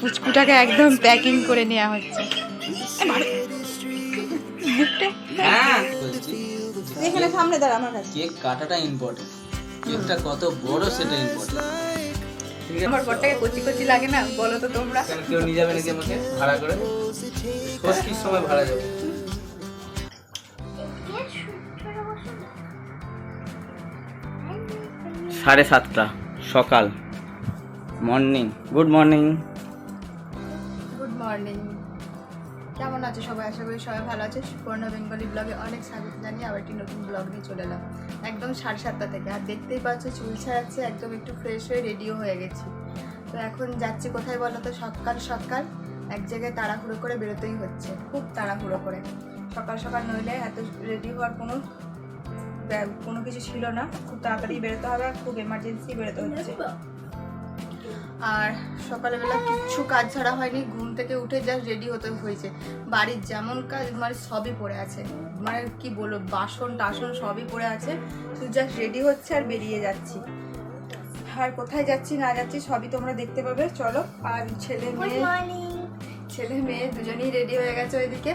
পুচকুটাকে একদম প্যাকিং করে নেওয়া হচ্ছে। হ্যাঁ। এখানে সামনে দাঁড়া আমার কাছে। কেক কাটাটা ইম্পর্টেন্ট কেকটা কত বড় সেটা ইম্পর্টেন্ট আমার বরটাকে কচি কচি লাগে না? বলো তো তোমরা। কেউ নিয়ে যাবে নাকি আমাকে? ভাড়া করে? ষষ্ঠীর সময় ভাড়া যাবে। সাড়ে সাতটা সকাল। Morning good morning morning. কেমন আছো সবাই? আশা করি সবাই ভালো আছে। সুপর্ণ বেঙ্গলি ব্লগে অনেক স্বাগত জানিয়ে আবার একটি নতুন ব্লগ নিয়ে চলে এলাম। একদম সাড়ে সাতটা থেকে। আর দেখতেই পাচ্ছ চুল ছাড়াচ্ছে একদম একটু ফ্রেশ হয়ে রেডিও হয়ে গেছি। তো এখন যাচ্ছি কোথায় বলো তো? সকাল সকাল এক জায়গায় তাড়াহুড়ো করে বেরোতেই হচ্ছে। খুব তাড়াহুড়ো করে। সকাল সকাল নইলে এত রেডি হওয়ার কোনো কোনো কিছু ছিল না। খুব তাড়াতাড়ি বেরোতে হবে খুব এমার্জেন্সি বেরোতে হচ্ছে। আর সকালবেলা কিচ্ছু কাজ ছাড়া হয়নি ঘুম থেকে উঠে জাস্ট রেডি হতে হয়েছে। বাড়ির যেমন কাজ মানে সবই পড়ে আছে। মানে কি বলব বাসন টাসন সবই পড়ে আছে। শুধু জাস্ট রেডি হচ্ছে আর বেরিয়ে যাচ্ছি। আর কোথায় যাচ্ছি না যাচ্ছি সবই তোমরা দেখতে পাবে। চলো আর ছেলে মেয়ে ছেলে মেয়ে দুজনেই রেডি হয়ে গেছে ওইদিকে।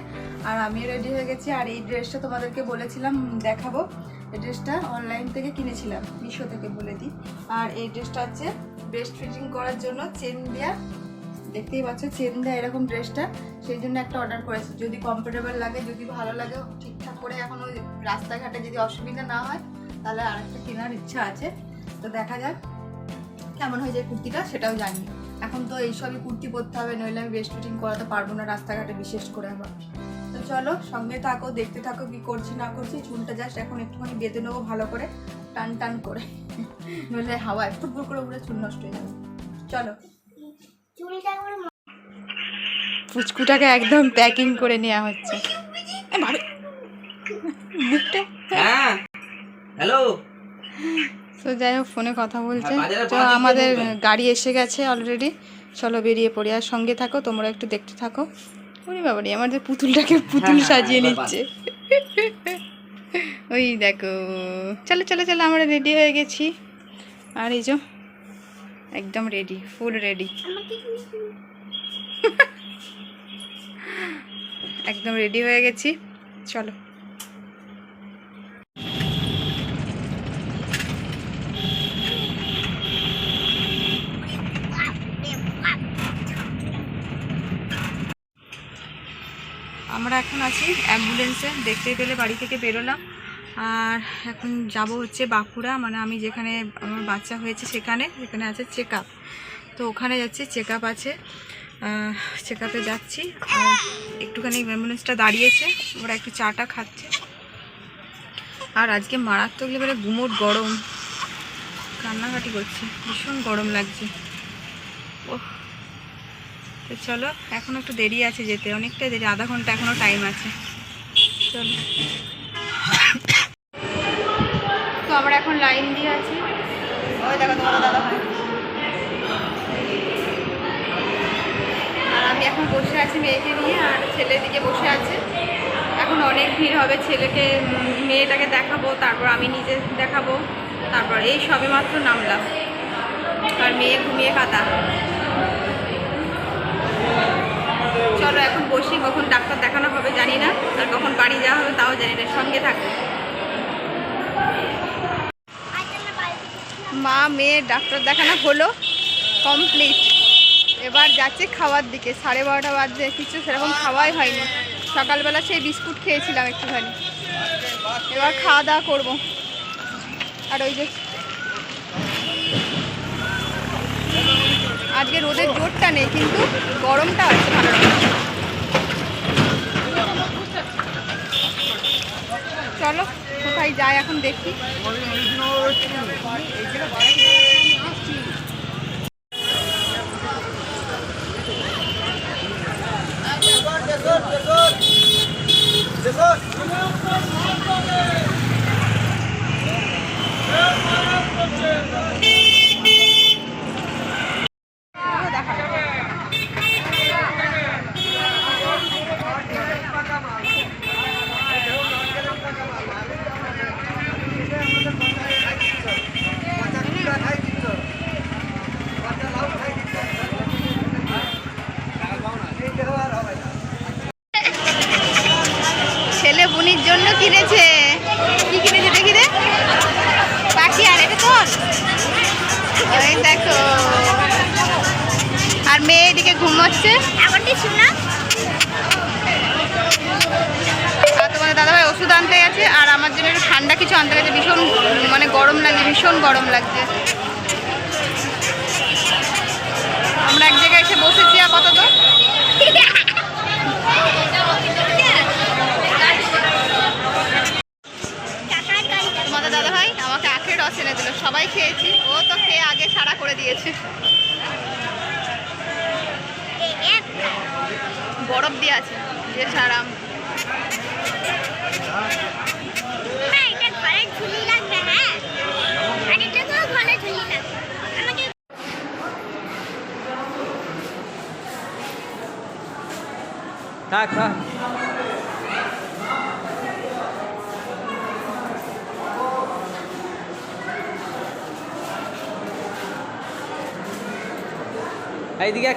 আর আমিও রেডি হয়ে গেছি। আর এই ড্রেসটা তোমাদেরকে বলেছিলাম দেখাবো। এই ড্রেসটা অনলাইন থেকে কিনেছিলাম মিশো থেকে বলে দিই। আর এই ড্রেসটা হচ্ছে বেস্ট ফিটিং করার জন্য চেন দেওয়া দেখতেই পাচ্ছ চেন দেওয়া এরকম ড্রেসটা সেই জন্য একটা অর্ডার করেছি। যদি কমফোর্টেবল লাগে, যদি ভালো লাগে, ঠিকঠাক করে এখন ওই রাস্তাঘাটে যদি অসুবিধা না হয়, তাহলে আরেকটা কেনার ইচ্ছা আছে। তো দেখা যাক কেমন হয়ে যায় কুর্তিটা, সেটাও জানি। এখন তো এইসবই কুর্তি পরতে হবে, নইলে আমি বেস্ট ফিটিং করাতে পারব না রাস্তাঘাটে বিশেষ করে আবার। তো চলো, সঙ্গে থাকো, দেখতে থাকো কি করছি, না করছি, চুলটা জাস্ট এখন একটুখানি বেঁধে নেব ভালো করে। টান টান করে। নইলে হাওয়ায় ফুটবল করে উড়ে চুল নষ্ট হয়ে যাবে। চলো। ফুচকুটাকে একদম প্যাকিং করে নেওয়া হচ্ছে। হ্যাঁ। হ্যালো। তো যাই হোক ফোনে কথা বলছে। হ্যাঁ, তো আমাদের গাড়ি এসে গেছে অলরেডি চলো বেরিয়ে পড়ি আর সঙ্গে থাকো তোমরা একটু দেখতে থাকো। ওরে বাবারে আমাদের পুতুলটাকে পুতুল হ্যাঁ, সাজিয়ে নিচ্ছে। ওই দেখো। চলো চলো চলো, আমরা রেডি হয়ে গেছি। আর এই যে, একদম রেডি ফুল রেডি একদম রেডি হয়ে গেছি। চলো। আমরা এখন আছি অ্যাম্বুলেন্সে। দেখতে পেলে বাড়ি থেকে বেরোলাম। আর এখন যাব হচ্ছে বাঁকুড়া মানে আমি যেখানে আমার বাচ্চা হয়েছে সেখানে সেখানে আছে চেক তো ওখানে যাচ্ছি চেক আছে। চেক আপে যাচ্ছি। আর একটুখানি অ্যাম্বুলেন্সটা দাঁড়িয়েছে, ওরা একটু চাটা খাচ্ছে। আর আজকে মারাত্মক লেভেলে গুমোট গরম। কান্নাকাটি করছে, ভীষণ গরম লাগছে। ওহ। তো চলো, এখন একটু দেরি আছে যেতে, অনেকটাই দেরি, আধা ঘণ্টা এখনও টাইম আছে। চলো। আমরা এখন লাইন দিয়ে আছি। ওই দেখো তোমার দাদা ভাই। আর আমি এখন বসে আছি মেয়েকে নিয়ে আর ছেলের দিকে বসে আছে। এখন অনেক ভিড় হবে ছেলেকে মেয়েটাকে দেখাবো তারপর আমি নিজে দেখাবো। তারপর এই সবে মাত্র নামলাম। আর মেয়ে ঘুমিয়ে কাতা চলো এখন বসি কখন ডাক্তার দেখানো হবে জানি না। আর কখন বাড়ি যাওয়া হবে তাও জানি না সঙ্গে থাকো। মা, মেয়ে, ডাক্তার দেখানো হলো। কমপ্লিট এবার যাচ্ছে খাওয়ার দিকে। সাড়ে বারোটা বাজে কিছু সেরকম খাওয়াই হয়নি। সকালবেলা সেই বিস্কুট খেয়েছিলাম একটুখানি। এবার খাওয়া দাওয়া করব। আর ওই যে আজকে রোদের জোরটা নেই, কিন্তু গরমটা আছে ভালো চলো। কোথায় যায় এখন দেখি। দেখা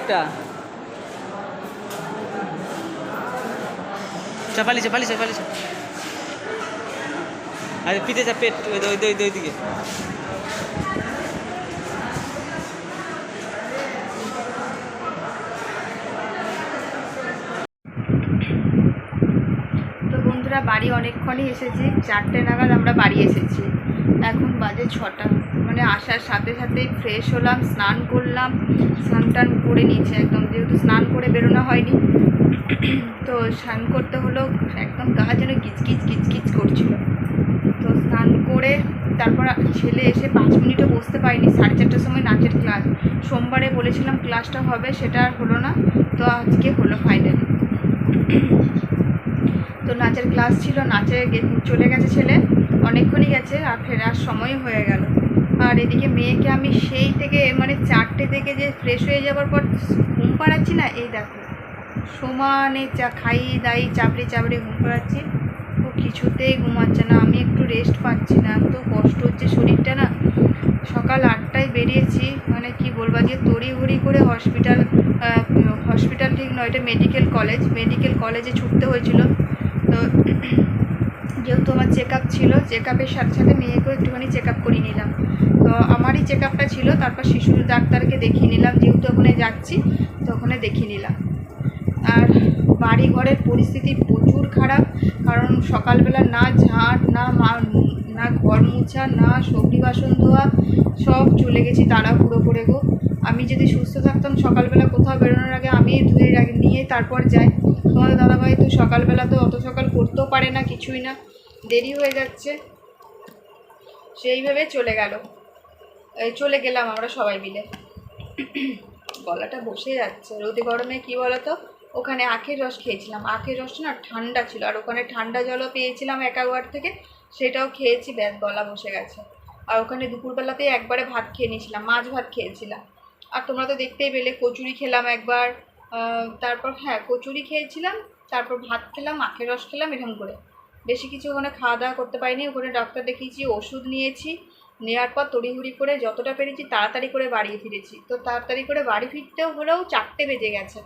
একটা। চাপালি চাপালি চাপালি আরে পিঠে চা পেট, ওই ওই ওই তো বন্ধুরা, বাড়ি অনেকক্ষণই এসেছি, চারটে নাগাদ আমরা বাড়ি এসেছি। এখন বাজে ছটা। মানে আসার সাথে সাথেই ফ্রেশ হলাম, স্নান করলাম, স্নান টান করে নিয়েছি একদম, যেহেতু স্নান করে বেরোনো হয়নি, তো স্নান করতে হলো একদম গা যেন কিচকিচ কিচকিচ করছিল। তো স্নান করে তারপর ছেলে এসে পাঁচ মিনিটও বসতে পারিনি, সাড়ে চারটার সময় নাচের ক্লাস। সোমবারে বলেছিলাম ক্লাসটা হবে, সেটা আর হলো না, তো আজকে হলো ফাইনালি তো নাচের ক্লাস ছিল, নাচে চলে গেছে ছেলে, অনেকক্ষণই গেছে, আর ফেরার সময় হয়ে গেল। আর এদিকে মেয়েকে আমি সেই থেকে মানে চারটে থেকে যে ফ্রেশ হয়ে যাওয়ার পর ঘুম পাড়াচ্ছি না, এই দেখো। সমানে চা খাইয়ে দাই, চাপড়ে চাপড়ে ঘুম পাড়াচ্ছি। ও কিছুতেই ঘুমাচ্ছে না, আমি একটু রেস্ট পাচ্ছি না। এত কষ্ট হচ্ছে শরীরটা না। সকাল আটটায় বেরিয়েছি মানে কি বলব যে তড়িঘড়ি করে হসপিটাল হসপিটাল ঠিক নয়, এটা মেডিকেল কলেজ মেডিকেল কলেজে ছুটতে হয়েছিল। তো যেহেতু আমার চেক ছিল চেক আপের সাথে সাথে মেয়েকেও একটুখানি চেক আপ করিয়ে নিলাম। তো আমারই চেক আপটা ছিল, তারপর শিশু ডাক্তারকে দেখিয়ে নিলাম, যেহেতু ওখানে যাচ্ছি, তো ওখানে দেখিয়ে নিলাম। আর বাড়ি ঘরের পরিস্থিতি প্রচুর খারাপ, কারণ সকালবেলা না ঝাঁট না মা, না ঘর মোছা, না সবজি বাসন ধোয়া, সব চলে গেছি তাড়াহুড়ো করে গো। আমি যদি সুস্থ থাকতাম, সকালবেলা কোথাও বেরোনোর আগে আমি ধুয়ে নিয়ে তারপর যাই। তোমাদের দাদাভাই, তো সকালবেলা তো অত সকাল করতেও পারে না, কিছুই না। দেরি হয়ে যাচ্ছে। সেইভাবে চলে গেল। এই চলে গেলাম আমরা সবাই মিলে। গলাটা বসে যাচ্ছে। রোদে গরমে কি বলতো? ওখানে আখের রস খেয়েছিলাম। আখের রসটা না ঠান্ডা ছিল। আর ওখানে ঠান্ডা জলও পেয়েছিলাম অ্যাকাওয়ার থেকে। সেটাও খেয়েছি, ব্যাস, গলা বসে গেছে। আর ওখানে দুপুরবেলাতে একবারে ভাত খেয়ে নিয়েছিলাম, মাছ ভাত খেয়েছিলাম। আর তোমরা তো দেখতেই পেলে, কচুরি খেলাম একবার। তারপর হ্যাঁ কচুরি খেয়েছিলাম, তারপর ভাত খেলাম আখের রস খেলাম, এরকম করে। বেশি কিছু ওখানে খাওয়া দাওয়া করতে পারিনি, ওখানে ডাক্তার দেখিয়েছি, ওষুধ নিয়েছি। নেওয়ার পর তড়িঘড়ি করে যতটা পেরেছি তাড়াতাড়ি করে বাড়ি ফিরেছি। তো তাড়াতাড়ি করে বাড়ি ফিরতেও হলেও চারটে বেজে গেছে।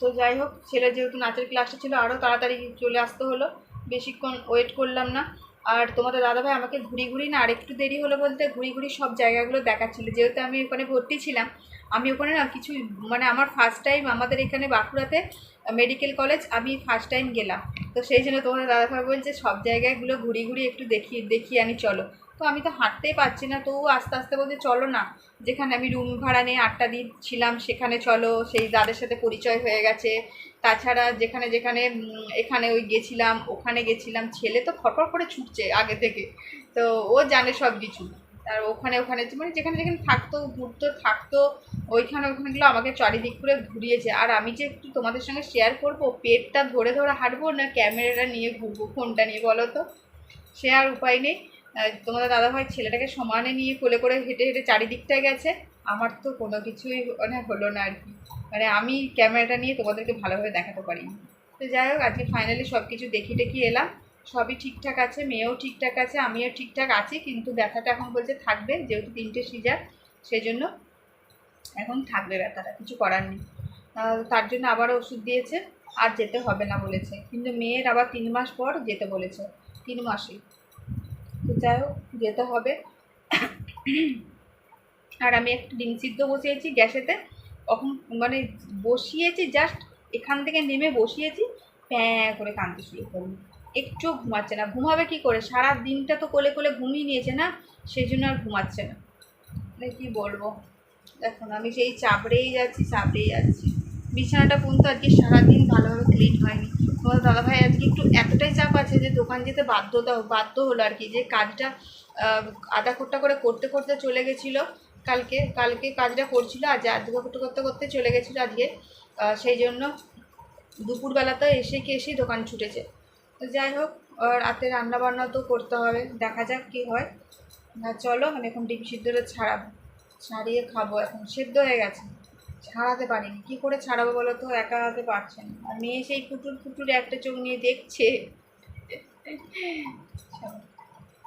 তো যাই হোক, ছেলে যেহেতু নাচের ক্লাসটা ছিল আরও তাড়াতাড়ি চলে আসতে হলো। বেশিক্ষণ ওয়েট করলাম না। আর তোমাদের দাদাভাই আমাকে ঘুরি ঘুরি না, আরেকটু দেরি হলো বলতে ঘুরি ঘুরি সব জায়গাগুলো দেখাচ্ছিল। যেহেতু আমি ওখানে ভর্তি ছিলাম আমি ওখানে না কিছু মানে আমার ফার্স্ট টাইম আমাদের এখানে বাঁকুড়াতে মেডিকেল কলেজ আমি ফার্স্ট টাইম গেলাম। তো সেই জন্য তোমাদের দাদাভাই বলছে, সব জায়গাগুলো ঘুরি ঘুরি একটু দেখি দেখিয়ে আনি, চলো। তো আমি তো হাঁটতেই পারছি না তো আস্তে আস্তে বলছে, চলো না। যেখানে আমি রুম ভাড়া নিয়ে আটটা দিন ছিলাম, সেখানে চলো। সেই দাদের সাথে পরিচয় হয়ে গেছে। তাছাড়া যেখানে যেখানে এখানে ওই গেছিলাম, ওখানে গেছিলাম। ছেলে তো ফটফট করে ছুটছে আগে থেকে। তো ও জানে সব কিছু আর ওখানে ওখানে মানে যেখানে যেখানে থাকতো, ঘুরতো, থাকতো, ওইখানে ওখানেগুলো আমাকে চারিদিক করে ঘুরিয়েছে। আর আমি যে একটু তোমাদের সঙ্গে শেয়ার করব, পেটটা ধরে ধরে হাঁটবো না ক্যামেরাটা নিয়ে ঘুরবো, ফোনটা নিয়ে বলো তো? সে আর উপায় নেই। তোমাদের দাদাভাই ছেলেটাকে সমানে নিয়ে কোলে করে হেঁটে হেঁটে চারিদিকটায় গেছে। আমার তো কোনো কিছুই মানে হলো না আর কি। মানে আমি ক্যামেরাটা নিয়ে তোমাদেরকে ভালোভাবে দেখাতে পারিনি। তো যাই হোক, আজকে ফাইনালি সব কিছু দেখি টেকি এলাম। সবই ঠিকঠাক আছে, মেয়েও ঠিকঠাক আছে, আমিও ঠিকঠাক আছি, কিন্তু ব্যথাটা এখন বলছে থাকবে, যেহেতু তিনটে সিজার সেই জন্য এখন থাকবে ব্যথাটা, কিছু করার নেই। তার জন্য আবারও ওষুধ দিয়েছে, আর যেতে হবে না বলেছে। কিন্তু মেয়ের আবার তিন মাস পর যেতে বলেছে, তিন মাসে তো যাই হোক, যেতে হবে। আর আমি একটু ডিম সিদ্ধ বসিয়েছি গ্যাসেতে কখন মানে বসিয়েছি, জাস্ট এখান থেকে নেমে বসিয়েছি, প্যাঁ করে কাঁদতে শুরু করল। একটুও ঘুমাচ্ছে না। ঘুমাবে কি করে? সারা দিনটা তো কোলে কোলে ঘুমিয়ে নিয়েছে না, সেই জন্য আর ঘুমাচ্ছে না। মানে কি বলব? দেখুন, আমি সেই চাপড়েই যাচ্ছি চাপড়েই যাচ্ছি। বিছানাটা পর্যন্ত আজকে সারাদিন ভালোভাবে ক্লিন হয়নি। তোমার দাদাভাই আজকে একটু এতটাই চাপ আছে যে দোকান যেতে বাধ্যতা বাধ্য হলো আর কি, যে কাজটা আধা ঘণ্টা করে করতে করতে চলে গেছিল কালকে কালকে কাজটা করছিল, আজ আধ ঘণ্টা করতে করতে চলে গেছিল আজকে। সেই জন্য দুপুরবেলাতে এসে কি এসেই দোকান ছুটেছে। তো যাই হোক রাতে রান্না বান্না তো করতে হবে। দেখা যাক কী হয়। না চলো আমি এখন ডিম সিদ্ধটা ছাড়াবো ছাড়িয়ে খাব। এখন সেদ্ধ হয়ে গেছে। ছাড়াতে পারিনি। কী করে ছাড়াবো বলো তো? একা হাতে পারছে না। আর মেয়ে সেই ফুটুর ফুটুরে একটা চোখ নিয়ে দেখছে।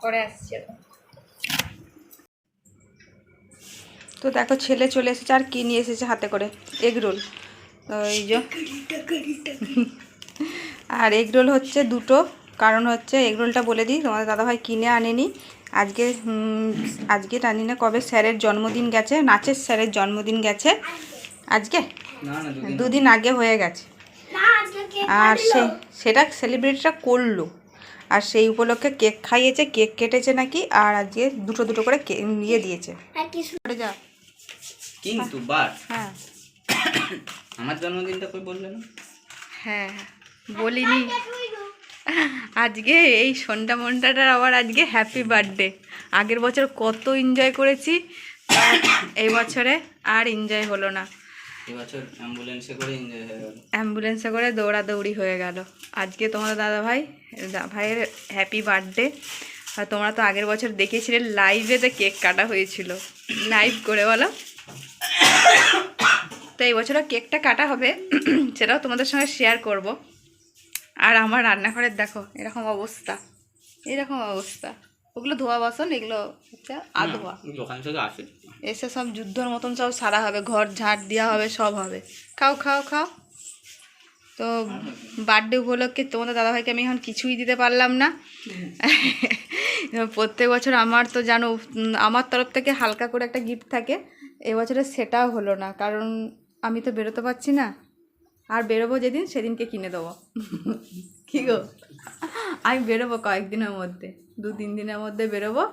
পরে আসছি এখন। তো দেখো ছেলে চলে এসেছে। আর কি নিয়ে এসেছে হাতে করে? Egg roll. তো এই যে আর এগ রোল হচ্ছে দুটো। কারণ হচ্ছে এগ রোলটা বলে দিই তোমাদের দাদাভাই কিনে আনেনি। আজকে আজকে জানি না কবে স্যারের জন্মদিন গেছে নাচের স্যারের জন্মদিন গেছে। আজকে? না না দুদিন দুদিন আগে হয়ে গেছে। না আজকে কেক আর সে সেটা সেলিব্রেটটা করল। আর সেই উপলক্ষে কেক খাইয়েছে কেক কেটেছে নাকি আর আজকে দুটো দুটো করে ইয়ে দিয়েছে। যা। কিন্তু বার হ্যাঁ। আমার জন্মদিনটা কই বললে না? হ্যাঁ। বলিনি। আজকে এই সন্ধ্যা মন্ডাটার আবার আজকে হ্যাপি বার্থডে আগের বছর কত এনজয় করেছি এই বছরে আর এনজয় হলো না। অ্যাম্বুলেন্সে করে দৌড়াদৌড়ি হয়ে গেল। আজকে তোমাদের দাদা ভাই ভাইয়ের হ্যাপি বার্থডে আর তোমরা তো আগের বছর দেখেছিলে লাইভেতে কেক কাটা হয়েছিল। লাইভ করে বলো। তো এই বছরও কেকটা কাটা হবে সেটাও তোমাদের সঙ্গে শেয়ার করব। আর আমার রান্নাঘরের দেখো এরকম অবস্থা। এরকম অবস্থা। ওগুলো ধোয়া বাসন এগুলো হচ্ছে আধোয়া। দোকান থেকে আসে। এসে সব যুদ্ধর মতন সব সারা হবে ঘর ঝাড় দেওয়া হবে সব হবে। খাও খাও খাও। তো বার্থডে উপলক্ষে তোমাদের দাদাভাইকে আমি এখন কিছুই দিতে পারলাম না। প্রত্যেক বছর আমার তো জানো আমার তরফ থেকে হালকা করে একটা গিফট থাকে। এবছরে সেটাও হলো না কারণ আমি তো বেরোতে পারছি না। আর বেরোবো যেদিন, সেদিনকে কিনে দেবো। কি গো? আমি বেরোবো কয়েকদিনের মধ্যে, দু তিন দিনের মধ্যে বেরোবো,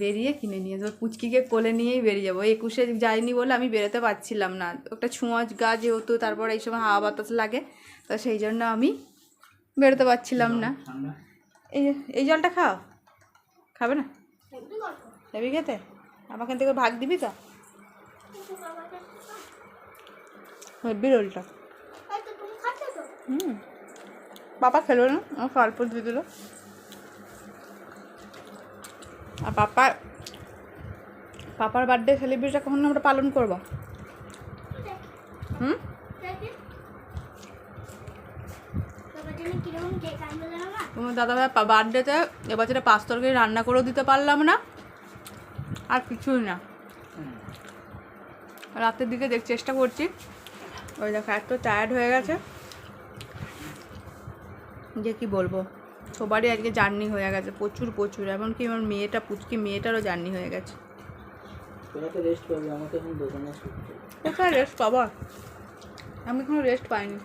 বেরিয়ে কিনে নিয়ে যাব। পুচকিকে কোলে নিয়েই বেরিয়ে যাব। একুশে যাইনি বলে আমি বেরোতে পারছিলাম না। একটা ছোঁয়াচ গা যেহেতু, তারপর এই সময় হাওয়া বাতাস লাগে, তো সেই জন্য আমি বেরোতে পারছিলাম না। এই এই জলটা খাও। খাবে না? যাবি খেতে? আমাকে থেকে ভাগ দিবি তো? হেব্বি রোলটা তুমি খাচ্ছ তো হুম। বাবা খেলো না? আমার অল্প দিয়ে দিল। আর পাপা পাপার বার্থডে সেলিব্রেটটা কখন আমরা পালন করব? হুম? দাদা ভাই বার্থডেতে এবছরে পাঁচ তরকারি রান্না করেও দিতে পারলাম না। আর কিছুই না। রাতের দিকে দেখ চেষ্টা করছি। ওই দেখো, এত টায়ার্ড হয়ে গেছে। যে কি বলব? সবারই আজকে জার্নি হয়ে গেছে প্রচুর প্রচুর। এমনকি আমার মেয়েটা পুচকি মেয়েটারও জার্নি হয়ে গেছে। কোথায় রেস্ট পাবা? আমি কোনো রেস্ট পাইনি।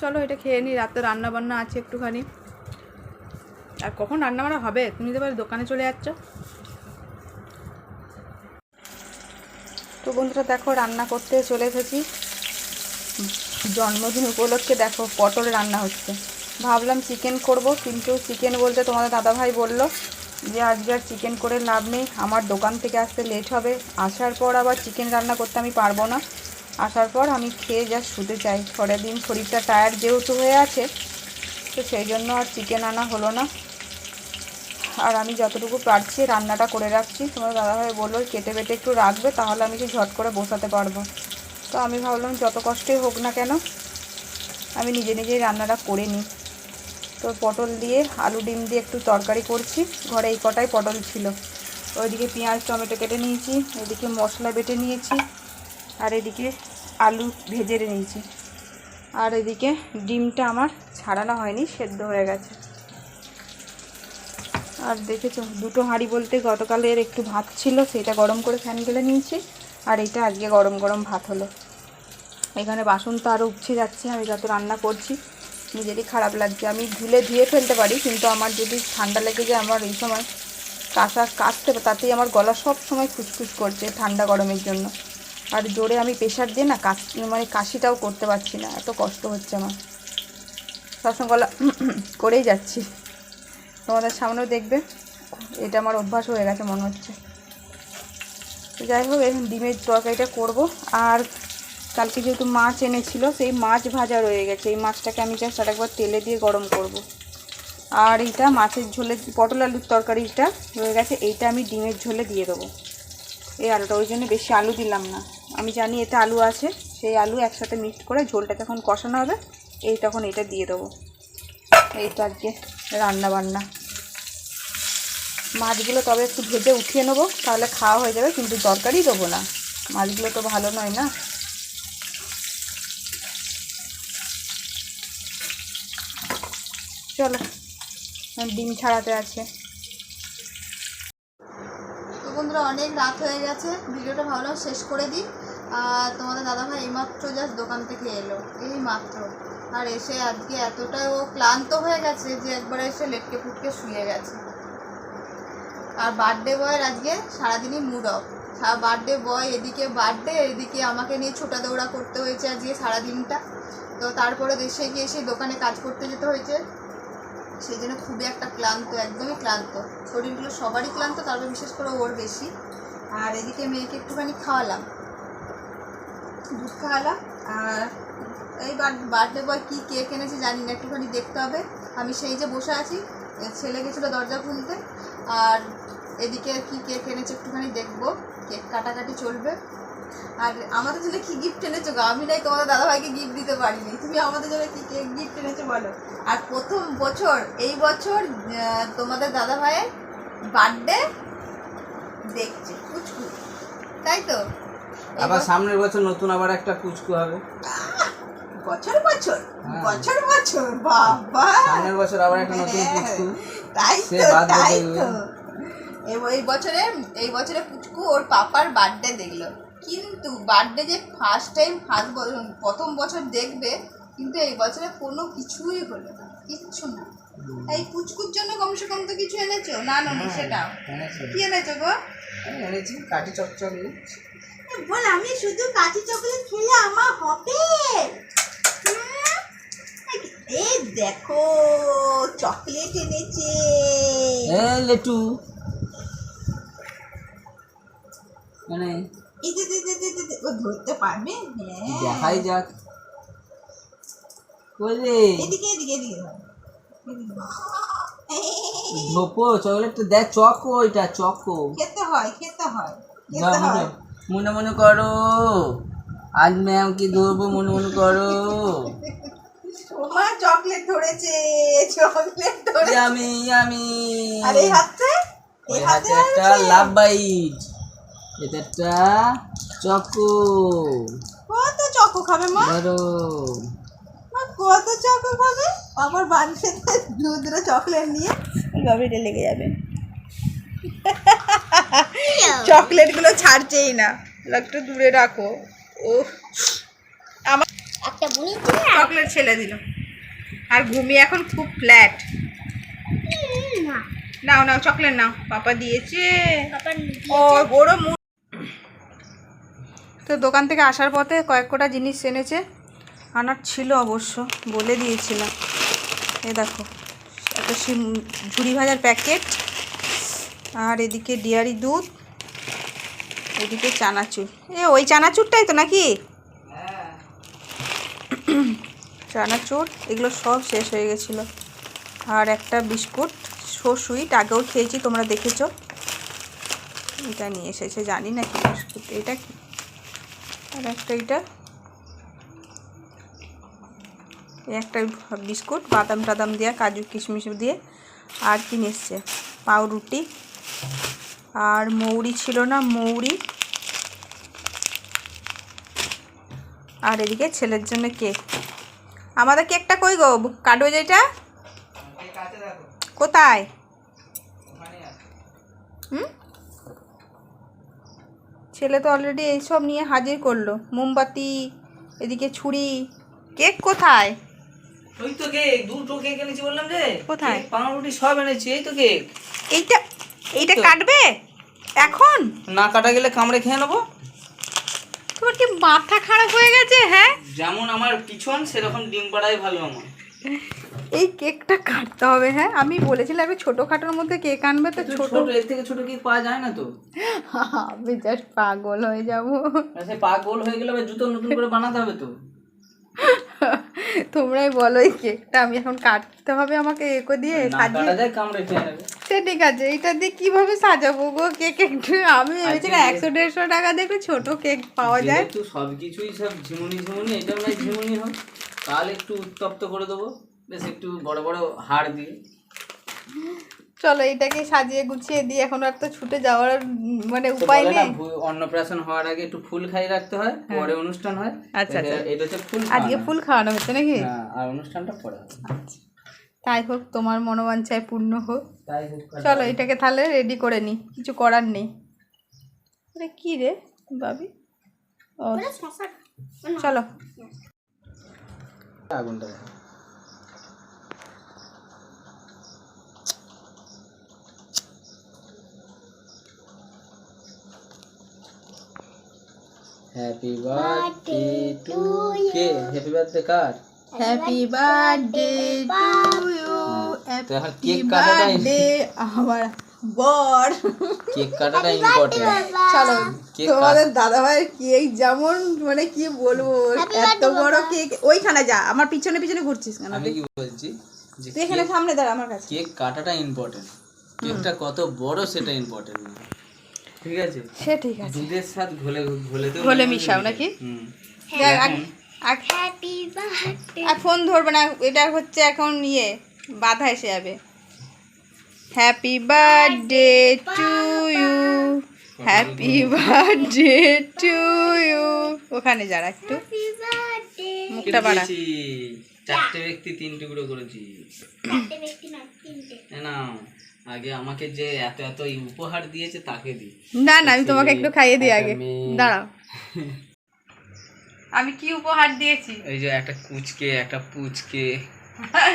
চলো এটা খেয়ে নিই রাতে রান্না বান্না আছে একটুখানি। আর কখন রান্না বান্না হবে? তুমি তো দোকানে চলে যাচ্ছ। তো বন্ধুরা দেখো, রান্না করতে চলে এসেছি। জন্মদিন উপলক্ষে দেখো, পটল রান্না হচ্ছে। ভাবলাম চিকেন করব, কিন্তু চিকেন বলতে তোমাদের দাদাভাই বলল যে, আজকে আর চিকেন করে লাভ নেই। আমার দোকান থেকে আসতে লেট হবে। আসার পর আবার চিকেন রান্না করতে আমি পারব না। আসার পর আমি খেয়ে যা শুতে চাই। পরের দিন শরীরটা টায়ার্ড যেহেতু হয়ে আছে, তো সেই জন্য আর চিকেন আনা হলো না। আর আমি যতটুকু পারছি রান্নাটা করে রাখছি। তোমার দাদাভাই বলল, কেটে বেটে একটু রাখবে, তাহলে আমি কি ঝট করে বসাতে পারব? তো আমি ভাবলাম, যত কষ্টই হোক না কেন, আমি নিজে নিজেই রান্নাটা করে নিই। তো পটল দিয়ে আলু ডিম দিয়ে একটু তরকারি করছি। ঘরে এই কটাই পটল ছিল। ওইদিকে পেঁয়াজ, টমেটো কেটে নিয়েছি, এদিকে মশলা বেটে নিয়েছি, আর এদিকে আলু ভেজে নিয়েছি। আর এদিকে ডিমটা আমার ছাড়ানো হয়নি, সেদ্ধ হয়ে গেছে। আর দেখেছ, দুটো হাঁড়ি বলতে গতকালের একটু ভাত ছিল, সেটা গরম করে ফ্যান গেলে নিয়েছি, আর এটা আজকে গরম গরম ভাত হলো। এখানে বাসন তো আরও উঠছে যাচ্ছে, আমি যত রান্না করছি, নিজেরই খারাপ লাগছে। আমি ধুলে ধুয়ে ফেলতে পারি, কিন্তু আমার যদি ঠান্ডা লেগে যায়, আমার এই সময় কাশা কাশতে তাতেই আমার গলা সব সময় খুসখুস করছে ঠান্ডা গরমের জন্য। আর জোরে আমি প্রেশার দিয়ে না কাশ মানে কাশিটাও করতে পারছি না, এত কষ্ট হচ্ছে আমার। সবসময় গলা করেই যাচ্ছি। তোমাদের সামনেও দেখবে। এটা আমার অভ্যাস হয়ে গেছে মনে হচ্ছে। তো যাই হোক এখন ডিমের তরকারিটা করব। আর কালকে যেহেতু মাছ এনেছিল, সেই মাছ ভাজা রয়ে গেছে। এই মাছটাকে আমি জাস্ট আরেকবার তেলে দিয়ে গরম করব। আর এইটা মাছের ঝোলে, পটল আলুর তরকারিটা রয়ে গেছে। এইটা আমি ডিমের ঝোলে দিয়ে দেবো। এই আলুটা, ওই জন্য বেশি আলু দিলাম না। আমি জানি এতে আলু আছে। সেই আলু একসাথে মিক্সড করে ঝোলটা যখন কষানো হবে। এই তখন এটা দিয়ে দেবো। এইটা আজকে রান্না বান্না মাছগুলো তবে একটু ভেজে উঠিয়ে নেব, তাহলে খাওয়া হয়ে যাবে, কিন্তু তরকারি দেবো না। মাছগুলো তো ভালো নয় না? চলো ডিম ছাড়াতে আছে। তো বন্ধুরা, অনেক রাত হয়ে গেছে। ভিডিওটা ভাবলাম শেষ করে দিই। আর তোমাদের দাদাভাই এইমাত্র জাস্ট দোকান থেকে এলো এই মাত্র আর এসে আজকে এতটাই ও ক্লান্ত হয়ে গেছে যে একবার এসে লেটকে ফুটকে শুয়ে গেছে। আর বার্থডে বয়ের আজকে সারাদিনই মুড অফ বার্থডে বয় এদিকে বার্থডে এদিকে আমাকে নিয়ে ছোটা দৌড়া করতে হয়েছে আজকে সারাদিনটা। তো তারপরে দেশে গিয়ে সেই দোকানে কাজ করতে যেতে হয়েছে। সেই জন্য খুবই একটা ক্লান্ত, একদমই ক্লান্ত। শরীরগুলো সবারই ক্লান্ত তারপর বিশেষ করে ওর বেশি। আর এদিকে মেয়েকে একটুখানি খাওয়ালাম। দুধ খাওয়ালাম। আর এই বার্থডে বয় কী কেক এনেছে জানি না, একটুখানি দেখতে হবে। আমি সেই যে বসে আছি ছেলে গেছিল দরজা খুলতে আর এদিকে কি কেক এনেছে একটুখানি দেখব। কেক কাটাকাটি চলবে। আর আমাদের জন্য কি গিফট এনেছো গো? আমি নাই তোমাদের দাদাভাইকে গিফট দিতে পারিনি। তুমি আমাদের জন্য কি কেক গিফট এনেছো বলো? আর প্রথম বছর এই বছর তোমাদের দাদাভাইয়ের বার্থডে দেখছে কুচকু তাই তো? আবার সামনের বছর নতুন আবার একটা কুচকু হবে। বছর বছর হ্যাঁ। বছর বছর বাবা। সামনের বছর আবার একটা নতুন হ্যাঁ, কুচকু তাই তো তাই তো। এই- এই বছরে এই বছরে পুচকু ওর পাপার বার্থডে দেখল। কিন্তু বার্থডে যে ফার্স্ট টাইম ফার্স্ট প্রথম বছর দেখবে কিন্তু এই বছরে কোনো কিছুই হলো না কিচ্ছু না। এই পুচকুর জন্য কমসে কম তো কিছু এনেছো? না না হ্যাঁ, সেটা কি এনেছো গো? এনেছি কাঠি চকচকে। বল আমি শুধু কাঁচি চকলেট খেলে আমার হবে হুম? এই দেখো চকলেট এনেছে। লেটু। মানে ধরতে পারবে? দেখাই যাক। এদিকে এদিকে এদিকে। ধোপো চকলেটটা দেখ চকো এটা চকো। খেতে হয় খেতে হয় খেতে মনে মনে করো। আজ ম্যাম কি ধরবো মনে মনে করো। ওমা চকলেট ধরেছে চকলেট ধরেছে। আমি আমি আর এই হাতে? ওই এই হাতে একটা লাভ বাইট এটা একটা চকো। কত চকো খাবে মা? ধরো। মা কত চকো খাবে? আবার বাড়িতে দু চকলেট নিয়ে গভীরে লেগে যাবে। চকলেটগুলো ছাড়ছেই না। একটু দূরে রাখো। ও আমার চকলেট ছেলে দিল। আর ঘুমিয়ে এখন খুব ফ্ল্যাট না। নাও নাও চকলেট নাও। পাপা দিয়েছে। ও বড় তো দোকান থেকে আসার পথে কয়েক কটা জিনিস এনেছে। আনার ছিল অবশ্য বলে দিয়েছিলাম। এ দেখো একটা শিম- ঝুড়ি ভাজার প্যাকেট। আর এদিকে ডিয়ারি দুধ এদিকে চানাচুর। এ ওই চানাচুরটাই তো নাকি? চানাচুর, এগুলো সব শেষ হয়ে গেছিল। আর একটা বিস্কুট সো সুইট আগেও খেয়েছি, তোমরা দেখেছ। এটা নিয়ে এসেছে, জানি না কি বিস্কুট, এটা কি? আর একটা এটা। একটা বিস্কুট, বাদাম টাদাম দেওয়া কাজু কিশমিশ দিয়ে, আর কি এসছে? পাউরুটি। আর মৌরি ছিল না, মৌরি। আর এদিকে ছেলের জন্য কেক। আমাদের কেকটা কই গো? কাটবে যেটা কোথায়? হুম? ছেলে তো অলরেডি এইসব নিয়ে হাজির করল। মোমবাতি এদিকে ছুরি। কেক কোথায়? ওই তো কেক দুটো কেক এনেছি বললাম যে। কোথায়? পাউরুটি সব এনেছি এই তো কেক। এইটা এইটা কাটবে? এখন? না কাটা গেলে কামড়ে খেয়ে নেব? তোমার কি মাথা খারাপ হয়ে গেছে হ্যাঁ? যেমন আমার পিছন সেরকম ডিম পাড়াই ভালো আমার। এই কেকটা কাটতে হবে হ্যাঁ? আমি বলেছিলাম আমি ছোটোখাটোর মধ্যে কেক আনবে তো ছোট এর থেকে ছোট কেক পাওয়া যায় না তো? আমি জাস্ট পাগল হয়ে যাব। আচ্ছা সে পা হয়ে গেলে জুতো নতুন করে বানাতে হবে তো? তোমরাই বলো এই কেকটা। আমি এখন কাটতে হবে আমাকে এঁকো দিয়ে সাজিয়ে। সে ঠিক আছে এটা দিয়ে কীভাবে সাজাবো গো কেক? একটু আমি ভেবেছিলাম একশো দেড়শো টাকা দিয়ে একটু ছোট কেক পাওয়া যায়। যেহেতু সব কিছুই সব ঝিমুনি ঝিমুনি এটাও নাই ঝিমুনি হোক তাহলে একটু উত্তপ্ত করে দেবো। বেশ একটু বড় বড় হাড় দিয়ে। চলো এটাকে সাজিয়ে গুছিয়ে দিয়ে এখন আর তো ছুটে যাওয়ার মানে উপায় নেই। অন্নপ্রাশন হওয়ার আগে একটু ফুল খাই রাখতে হয় পরে অনুষ্ঠান হয়। আচ্ছা, এটা- আচ্ছা। এটা হচ্ছে ফুল আজকে ফুল খাওয়ানো হচ্ছে নাকি? হ্যাঁ, আর অনুষ্ঠানটা পরে আচ্ছা। তাই হোক তোমার মনোবাঞ্ছায় পূর্ণ হোক। তাই হোক চলো এটাকে তাহলে রেডি করে নিই কিছু করার নেই। আরে কি রে বাবি? ও চলো। আগুনটা হ্যাপি বার্থডে টু কে? Happy birthday car? Happy birthday to you happy birthday আমার বর. কেক কাটাটা ইম্পর্টেন্ট চলো তোমাদের দাদা ভাইয়ের কেক যেমন মানে কি বলব এত বড় কেক ওইখানে যা আমার পিছনে পিছনে ঘুরছিস কেন? আমি কি বলছি? যে তুই এখানে সামনে দাঁড়া আমার কাছে। কেক কাটাটা ইম্পর্টেন্ট কেকটা কত বড় সেটা ইম্পর্টেন্ট ঠিক আছে? সে ঠিক আছে। দুধের সাথে ঘোলে ঘোলে তো ঘোলে মিশাও নাকি? হুম। হ্যাপি বার্থডে আর ফোন ধরবে না এটা হচ্ছে এখন ইয়ে বাধা এসে যাবে। Happy birthday to you happy birthday to you ওখানে যারা একটু। মুখটা বাড়া। চারটে ব্যক্তি তিন টুকরো করেছি। চারটে ব্যক্তি না তিনটে। এ না আগে আমাকে যে এত এত উপহার দিয়েছে তাকে দি না না আমি তোমাকে একটু খাইয়ে দিই আগে। দাঁড়াও। আমি কি উপহার দিয়েছি? এই যে একটা কুচকে একটা পুচকে।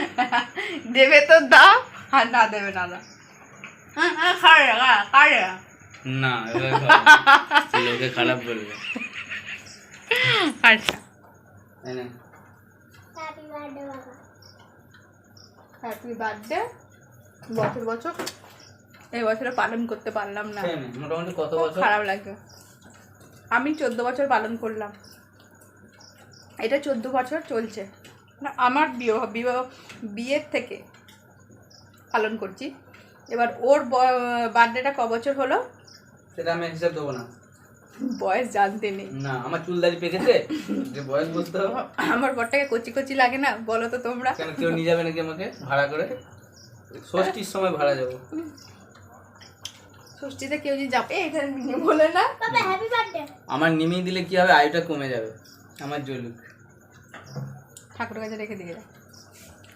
দেবে তো দাও। আর না দেবে না দাও হ্যাঁ হ্যাঁ না লোকে খারাপ বলবে। আচ্ছা। হ্যাপি বার্থডে হ্যাপি বার্থডে বছর বছর? এই বছরে পালন করতে পারলাম না। মোটামুটি কত বছর? খারাপ লাগে। আমি চোদ্দ বছর পালন করলাম। এটা চোদ্দ বছর চলছে। না আমার বিবাহ বিবাহ বিয়ের থেকে পালন করছি। এবার ওর বার্থডেটা ক বছর হলো? সেটা আমি হিসাব দেবো না। বয়স জানতে নেই। না আমার চুল দাড়ি পেকেছে? যে বয়স হবে। আমার বরটাকে কচি কচি লাগে না বলো তো তোমরা? কেন কেউ নিয়ে যাবে নাকি আমাকে ভাড়া করে? ষষ্ঠীর সময় ভাড়া যাব ষষ্ঠীতে কেউ যদি যাবে এখানে নিয়ে বলে না। বাবা হ্যাপি বার্থডে আমার নিমিয়ে দিলে কি হবে? আয়ুটা কমে যাবে। আমার জলুক ঠাকুর কাছে রেখে দিয়ে দাও।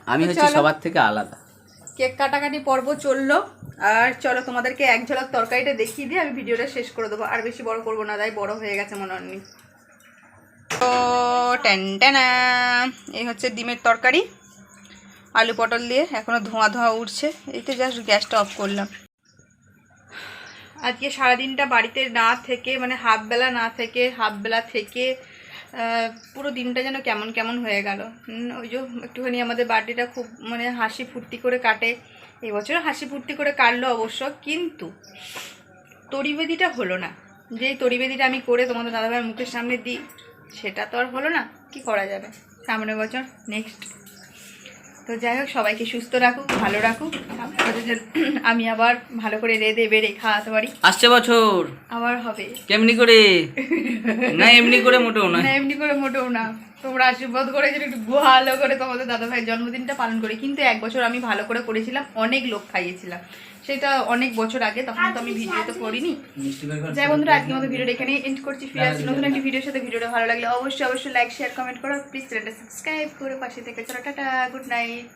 আমি হচ্ছে। সবার থেকে আলাদা। কেক কাটাকাটি পর্ব চলল। আর চলো তোমাদেরকে এক ঝলক তরকারিটা দেখিয়ে দিয়ে আমি ভিডিওটা শেষ করে দেবো। আর বেশি বড় করব না তাই বড় হয়ে গেছে মনে হয়নি। তো টেনটেনা এই হচ্ছে ডিমের তরকারি। আলু পটল দিয়ে এখনও ধোঁয়া ধোঁয়া উঠছে। এই তো জাস্ট গ্যাসটা অফ করলাম। আজকে সারাদিনটা বাড়িতে না থেকে মানে হাফ বেলা না থেকে হাফ বেলা থেকে পুরো দিনটা যেন কেমন কেমন হয়ে গেল। ওই যে একটুখানি আমাদের বার্থডেটা খুব মানে হাসি ফুর্তি করে কাটে। এই বছরও হাসি ফুর্তি করে কাটলো অবশ্য, কিন্তু তরিবেদিটা হলো না। যেই তরিবেদিটা আমি করে তোমাদের দাদাভাইয়ের মুখের সামনে দিই, সেটা তো আর হলো না। কি করা যাবে? সামনের বছর নেক্সট তো যাই হোক সবাইকে সুস্থ রাখুক ভালো রাখুক। আমি আবার ভালো করে রেঁধে বেড়ে খাওয়াতে পারি আসছে বছর। আবার হবে। কেমনি করে? না এমনি করে মোটেও না। না এমনি করে মোটেও না। তোমরা আশীর্বাদ করে যেন একটু ভালো করে তোমাদের দাদা ভাইয়ের জন্মদিনটা পালন করি। কিন্তু এক বছর আমি ভালো করে করেছিলাম অনেক লোক খাইয়েছিলাম। সেটা অনেক বছর আগে তখন তো আমি ভিডিও তো করিনি। যাই বন্ধুরা আজকে মতো ভিডিওটা এখানে এন্ড করছি। ফিরে আসছি নতুন একটি ভিডিওর সাথে। ভিডিওটা ভালো লাগলে অবশ্যই অবশ্যই লাইক শেয়ার কমেন্ট করো। প্লিজ চ্যানেলটা সাবস্ক্রাইব করে পাশে থেকে। চলো টাটা গুড নাইট